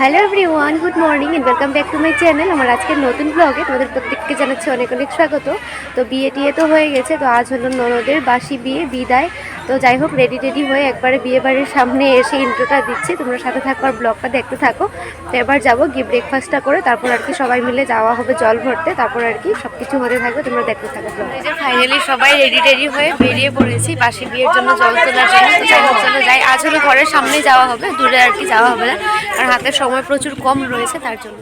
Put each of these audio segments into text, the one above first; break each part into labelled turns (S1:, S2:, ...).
S1: Hello everyone good morning and welcome back to my channel আমার আজকের নতুন ব্লগে তোমাদের প্রত্যেককে জানাচ্ছি অনেক অনেক স্বাগত। তো বিয়ে টিয়ে তো হয়ে গেছে, তো আজ হলো ননদের বাসি বিয়ে, বিদায়। তো যাই হোক রেডি টেডি হয়ে একবারে বিয়ে বাড়ির সামনে এসে ইন্ট্রোটা দিচ্ছি। তোমরা সাথে থাকো আর ব্লগটা দেখতে থাকো। তো এবার যাব গিয়ে ব্রেকফাস্টটা করে, তারপর আর কি সবাই মিলে যাওয়া হবে জল ভরতে, তারপর আর কি সব কিছু হতে থাকবে, তোমরা দেখতে থাকো যে ফাইনালি সবাই রেডি টেডি হয়ে বেরিয়ে পড়েছি বাসি বিয়ের জন্য জল তোলার জন্য। তো যাই যাই। আজ হলো ঘরের সামনেই যাওয়া হবে, দূরে আর কি যাওয়া হবে না। আর হাতে সময় প্রচুর কম রয়েছে, তার জন্য।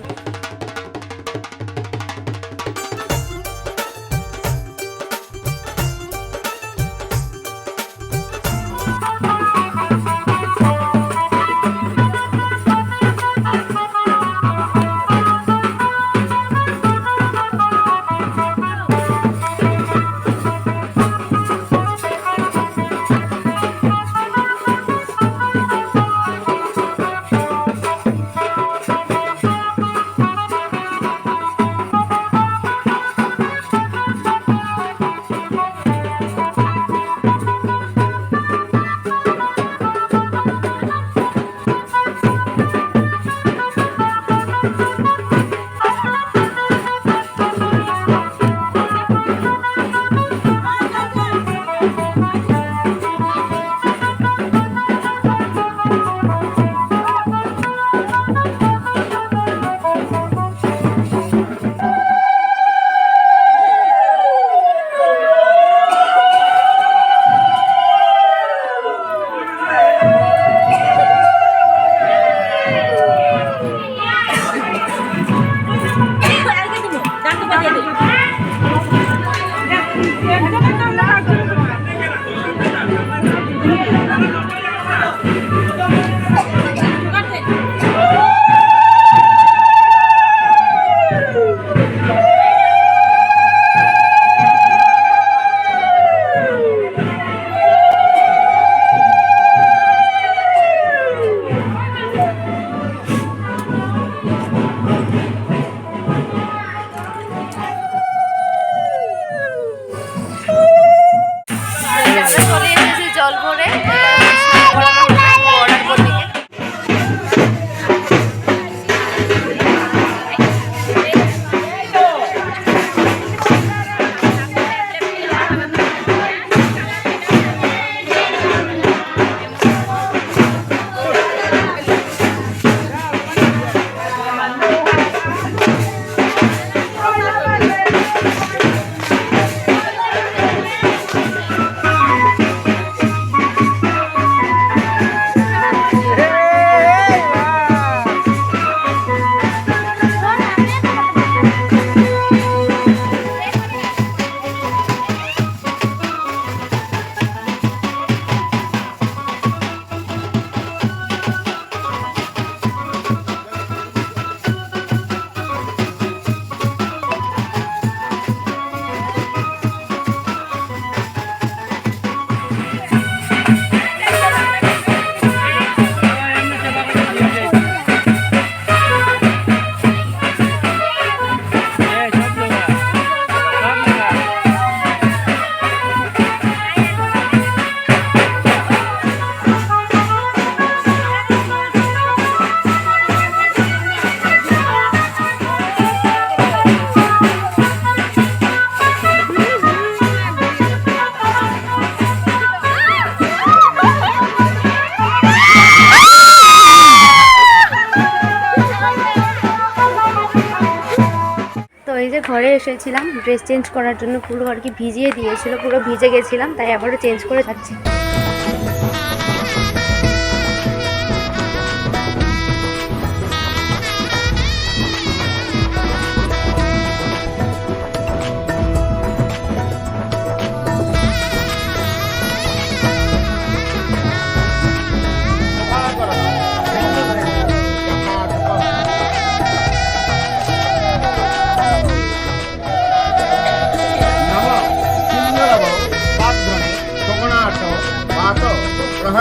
S1: ঘরে এসেছিলাম ড্রেস চেঞ্জ করার জন্য পুরো আর কি ভিজিয়ে দিয়েছিল, পুরো ভিজে গেছিলাম, তাই আবারও চেঞ্জ করে যাচ্ছি।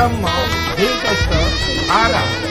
S2: Brahma, Hekasa, Ara,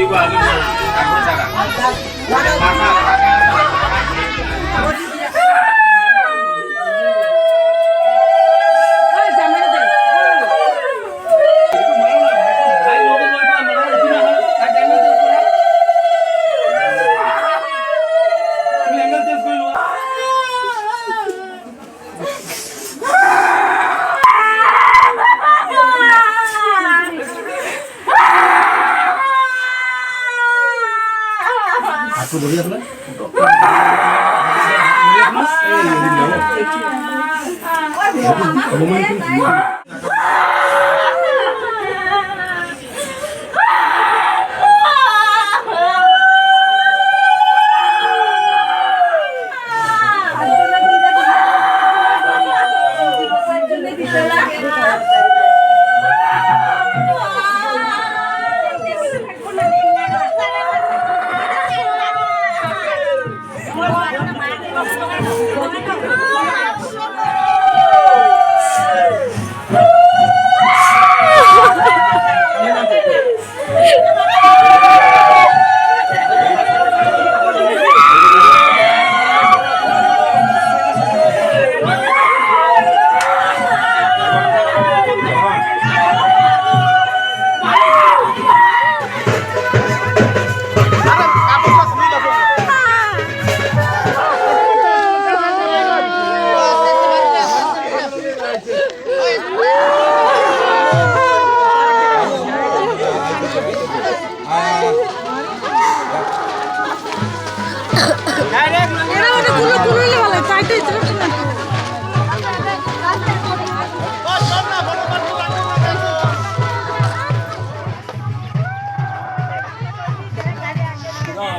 S2: দিব আমি 啊！我也是，
S3: 妈，你来。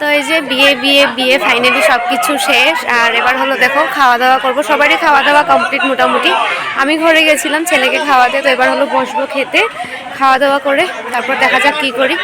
S1: তো এই যে বিয়ে বিয়ে বিয়ে ফাইনালি সব কিছু শেষ। আর এবার হলো দেখো খাওয়া দাওয়া করব। সবারই খাওয়া দাওয়া কমপ্লিট মোটামুটি। আমি ঘরে গেছিলাম ছেলেকে খাওয়াতে তো এবার হলো বসবো খেতে খাওয়া দাওয়া করে তারপর দেখা যাক কী করি।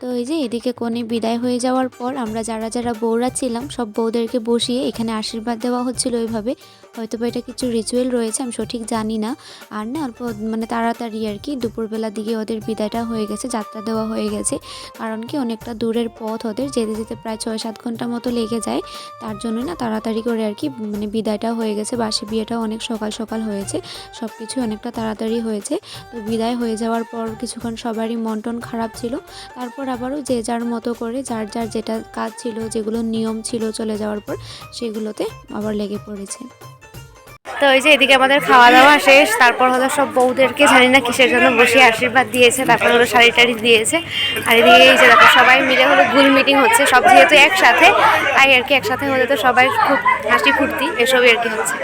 S1: তো এই যে এদিকে কোণে বিদায় হয়ে যাওয়ার পর আমরা যারা যারা বউরা ছিলাম সব বউদেরকে বসিয়ে এখানে আশীর্বাদ দেওয়া হচ্ছিল ওইভাবে। হয়তো বা এটা কিছু রিচুয়াল রয়েছে, আমি সঠিক জানি না। আর না, অল্প মানে তাড়াতাড়ি আর কি, দুপুরবেলার দিকে ওদের বিদায়টা হয়ে গেছে, যাত্রা দেওয়া হয়ে গেছে। কারণ কি, অনেকটা দূরের পথ ওদের, যেতে যেতে প্রায় ছয় সাত ঘণ্টা মতো লেগে যায়। তার জন্য না, তাড়াতাড়ি করে আর কি মানে বিদায়টা হয়ে গেছে বাসি বিয়েটা অনেক সকাল সকাল হয়েছে সব কিছু অনেকটা তাড়াতাড়ি হয়েছে। তো বিদায় হয়ে যাওয়ার পর কিছুক্ষণ সবারই মন টন খারাপ ছিল। তারপর আবারও যে যার মতো করে, যার যার যেটা কাজ ছিল, যেগুলো নিয়ম ছিল চলে যাওয়ার পর, সেগুলোতে আবার লেগে পড়েছে। তো ওই যে এদিকে আমাদের খাওয়া দাওয়া শেষ, তারপর হলো সব বউদেরকে জানি না কিসের জন্য বসে আশীর্বাদ দিয়েছে, তারপর হলো শাড়ি টাড়ি দিয়েছে। আর এদিকে এই যে দেখো, সবাই মিলে হলো গুল মিটিং হচ্ছে, সব যেহেতু একসাথে, তাই আর কি একসাথে হলে তো সবাই খুব হাসি ফুর্তি এসবই আর কি হচ্ছে।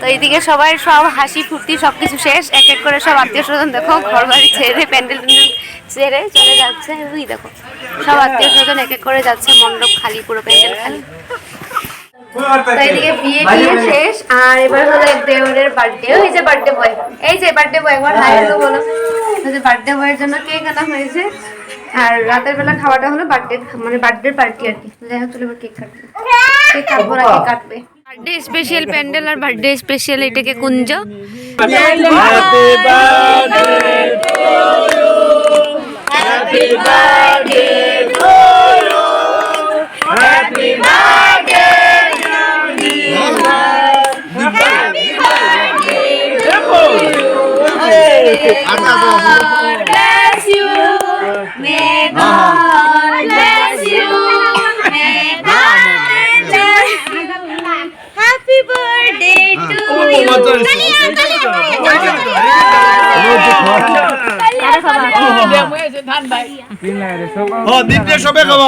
S1: তো এইদিকে সবাই সব হাসি ফুর্তি সব কিছু শেষ, এক এক করে সব আত্মীয় স্বজন দেখো ঘর বাড়ি ছেড়ে, প্যান্ডেল ট্যান্ডেল ছেড়ে চলে যাচ্ছে। দেখো, সব আত্মীয় স্বজন এক এক করে যাচ্ছে, মণ্ডপ খালি, পুরো প্যান্ডেল খালি। তো এইদিকে বিয়ে টিয়ে শেষ আর এবার হলো এক বার্থডে ওই যে বার্থডে বয় এই যে বার্থডে বয় একবার হাই হলো বলো। যে বার্থডে বয়ের জন্য কেক আনা হয়েছে। আর রাতের বেলা খাওয়াটা হলো বার্থডে মানে বার্থডে পার্টি আর কি। যাই হোক চলো কেক কাটবে। কেক কাটবো না কেক কাটবে? বার্থডে স্পেশাল প্যান্ডেল আর বার্থডে স্পেশাল এটাকে কুঞ্জ। Bless you. May God bless you. May God bless you. Happy birthday to you.
S2: দিনটা সবে খাব